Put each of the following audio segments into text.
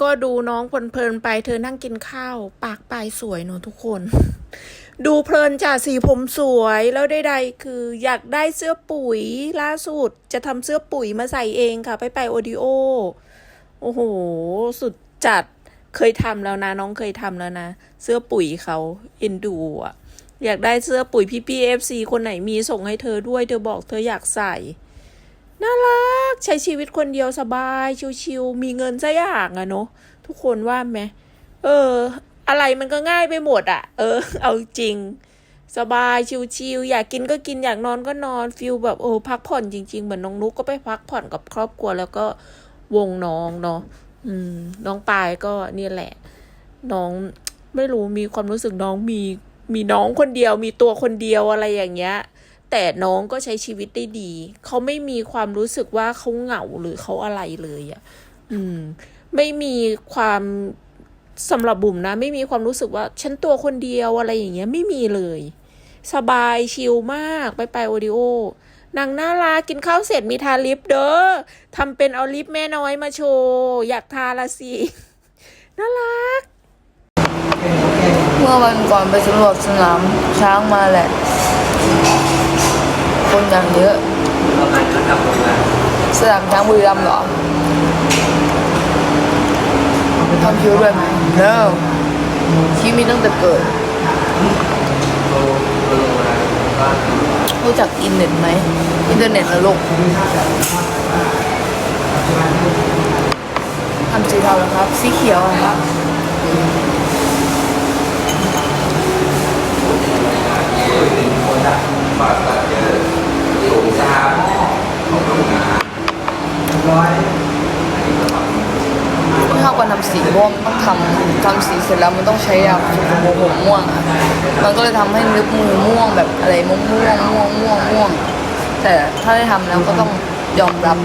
ก็ดูน้องเพลินๆไปเธอนั่งกินข้าว ปากปลายสวยเนอะทุกคน ดูเพลินจ้ะสีผมสวยแล้วใดๆคืออยากได้เสื้อปุ๋ยล่าสุดจะทำเสื้อปุ๋ยมาใส่เองค่ะ ไปไปโอดิโอ โอ้โห สุดจัดเคยทำแล้วนะ น้องเคยทำแล้วนะ เสื้อปุ๋ยเขาเอ็นดูอะอยากได้เสื้อปุ๋ยพี่พีเอฟซีคนไหนมีส่งให้เธอด้วย เธอบอกเธออยากใส่ น่ารักใช้ชีวิตคนเดียวสบายชิวๆมีเงินสักอย่างอะเนาะทุกคนว่าไหมเออ อะไรมันก็ง่ายไปหมดอะเออ เอาจริง สบายชิวๆอยากกินก็กินอยากนอนก็นอนฟิลแบบโอ้พักผ่อนจริง ๆ เหมือนน้องนุกก็ไปพักผ่อนกับครอบครัวแล้วก็วงน้องเนาะอืม น้องปายก็เนี่ยแหละ น้องไม่รู้มีความรู้สึกน้องมีมีน้องคนเดียว มีตัวคนเดียวอะไรอย่างเงี้ย แต่น้องก็ใช้ชีวิตได้ดี เขาไม่มีความรู้สึกว่าเขาเหงาหรือเขาอะไรเลยอะ่ะ อืม ไม่มีความสำหรับบุ๋มนะ ไม่มีความรู้สึกว่าฉันตัวคนเดียวอะไรอย่างเงี้ยไม่มีเลย สบายชิลมากไปไปโอดิโอนางน่ารักกินข้าวเสร็จมีทาลิปเด้อทำเป็นเอาลิปแม่น้อยมาโชว์อยากทาละสิน่ารัก เมื่อวันก่อนไปสำรวจสนามช้างมาแหละ คนอย่างเยอะสนามช้างบุรีรัมย์เหรอทำคิวด้วยไหม no ชีมีตั้งแต่เกิดรู้จักอินเน็ตไหม อินเทอร์เน็ตนะลูกทำสีเทาแล้วครับ สีเขียวอะครับ ไม่ชอบการทำสีเพราะว่ามันต้องทำทำสี เสร็จแล้วมันต้องใช้ยาผมผมม่วงอะมันก็เลยทำให้นึกมือม่วงแบบอะไรม่วงม่วงม่วงม่วงม่วง แต่ถ้าได้ทำแล้วก็ต้องยอมรับ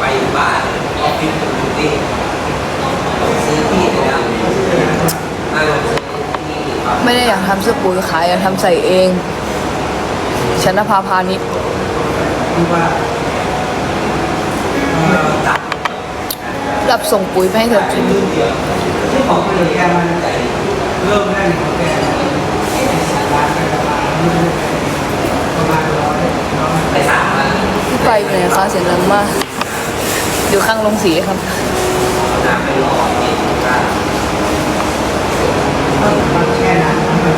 ไปบ้านออฟฟิศอยู่ที่ซื้อที่นะไม่ได้อยากทำเสื้อปุ๋ยขายอยากทำใส่เองชนภาพาณิชย์ที่ว่าเรับส่งปุ๋ยไปให้เธอกินที่ของไปเลยแกมันเริ่มแรกของแกพี่ไปอยู่ไหนคะเสียงดังมากอยู่ข้างโรงสีครับ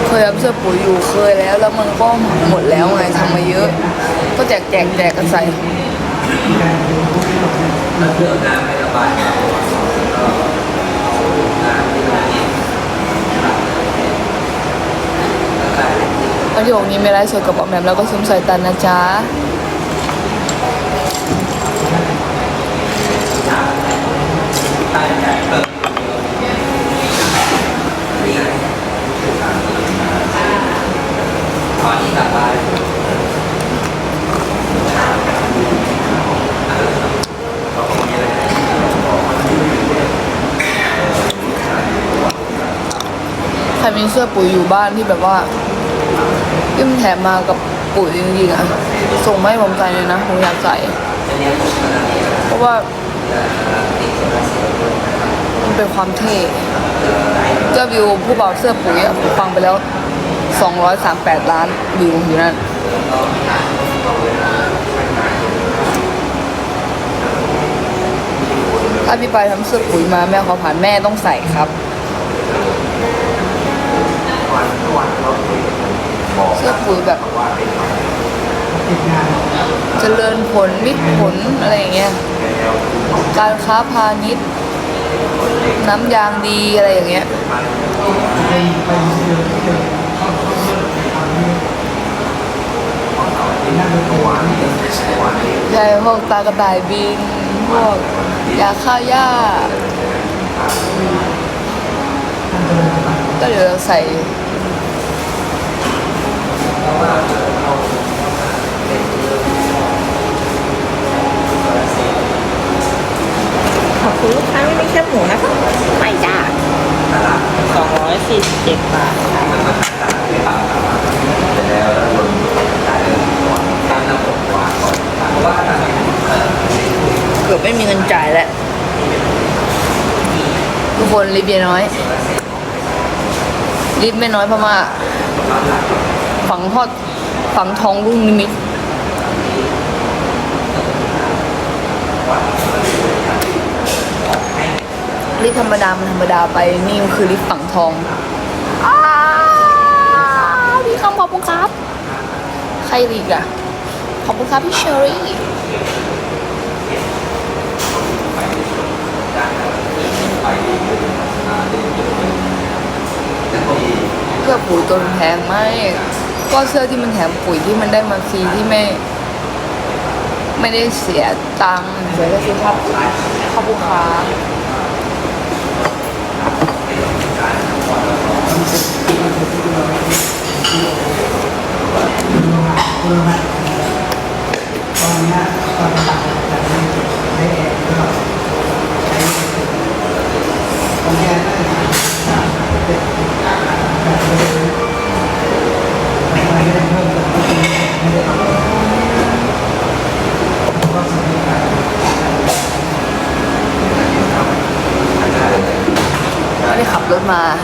เคยทำเสื้อปุ๋ยอยู่เคยแล้ว แล้วมันก็หมดแล้วไงทำมาเยอะ ก็แจกแจกแจกกันใส่ มันเครื่องน้ำไม่ระบายก็น้ำที่เระโยคนี้ไม่ไลฟ์สดกับออมแอมแล้วก็ซุ้มใส่ตันนะจ๊ะ ตั้งใจเปิดตอนนี้กลับบ้าน ใครมี เสื้อปุ๋ยอยู่บ้านที่แบบว่าที่มันแถมมากับปุ๋ยจริงๆอะส่งไมาให้ผมใส่เลยนะผมอยากใส่ เพราะว่า มันเป็นความเท่เจ้าวิวผู้บ่าวเสื้อปุ๋ยอะผมฟังไปแล้ว 238 ล้านวิวอยู่นั่นถ้าพี่ไปายทำเสื้อปุ๋ยมาแม่ขอผ่านแม่ต้องใส่ครับ เสื้อปุ๋ยแบบเจริญผลมิตรผลอะไรอย่างเงี้ยการค้าพาณิชย์น้ำยางดีอะไรอย่างเงี้ยใช่พวกตากระต่ายบินพวกยาฆ่าหญ้าก็เดี๋ยวเราใส่ คุณลูกค้าไม่มีแค่หมูนะคะไม่จ้าสองร้อยสี่สิบเจ็ดบาทค่ะตามระบบวางก่อนเพราะว่าทางเกือบไม่มีเงินจ่ายแล้วทุกคนลิฟต์ยายน้อยลิฟต์ไม่น้อยเพราะว่าฝังทอดฝังทองรุ่งนิมิต ลิฟต์ธรรมดา มันธรรมดาไป นี่มันคือลิฟต์ฝังทองอ้าวพี่คำขอบคุณครับ ใครอีกอะขอบคุณครับพี่เชอรี่เสื้อปุ๋ยตัวแพงไหมก็เสื้อที่มันแถมปุ๋ยที่มันได้มาฟรีที่ไม่ ไม่ได้เสียตังค์เสียก็คือค่าปุ๋ยขอบคุณครับ Thank you.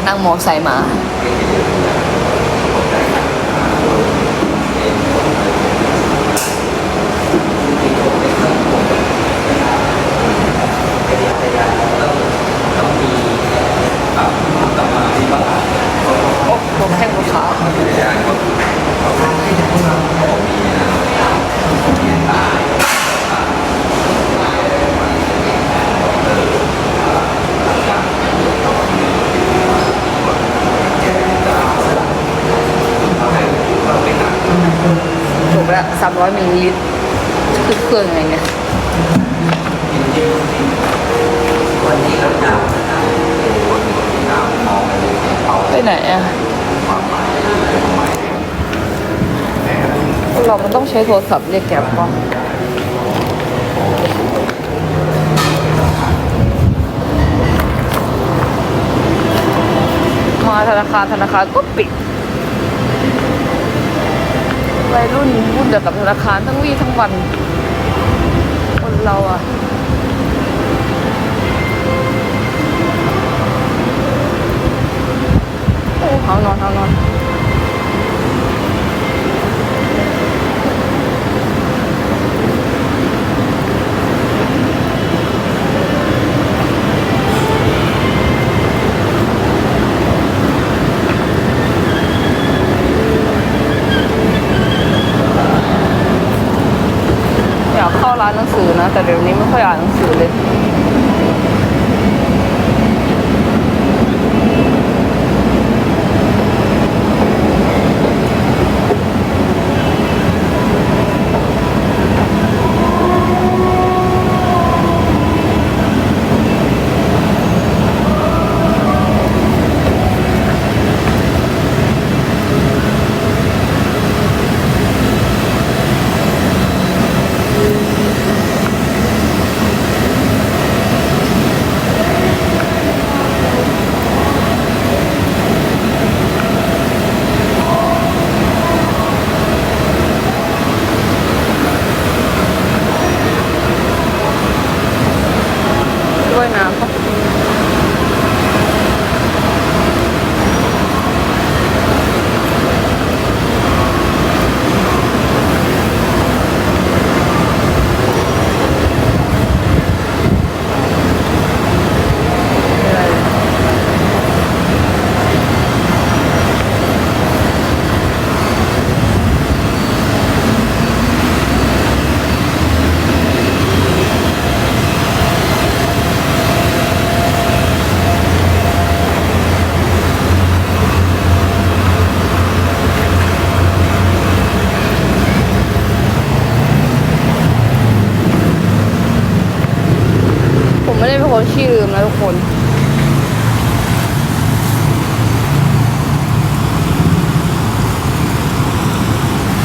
นั่งมอไซค์มา โอ้โหแข้งรถขาถูกแล้วสามร้อยมิลลิลิตรคื อเครื่องยังไงเนี่ยวันที่รับดาวนะครับเป็นคนที่ดาวมองไปเลยเขาไปไหนอะความหมายความหมายเรามันต้องใช้โทรศัพท์เรียกแกร็บป่ะมาธนาคารธนาคารก็ปิดวัยรุ่นวุ่นเดียวกับธนาคารทั้งวี่ทั้งวัน เราอะโอ้เอานอนเอานอน อยากเข้าร้านหนังสือนะ แต่เดี๋ยวนี้ไม่ค่อยอ่านหนังสือเลยน้ำปะ ผมไม่ได้เป็นคนขี้ลืมนะทุกคน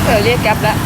เออเรียกแก๊ปแล้ว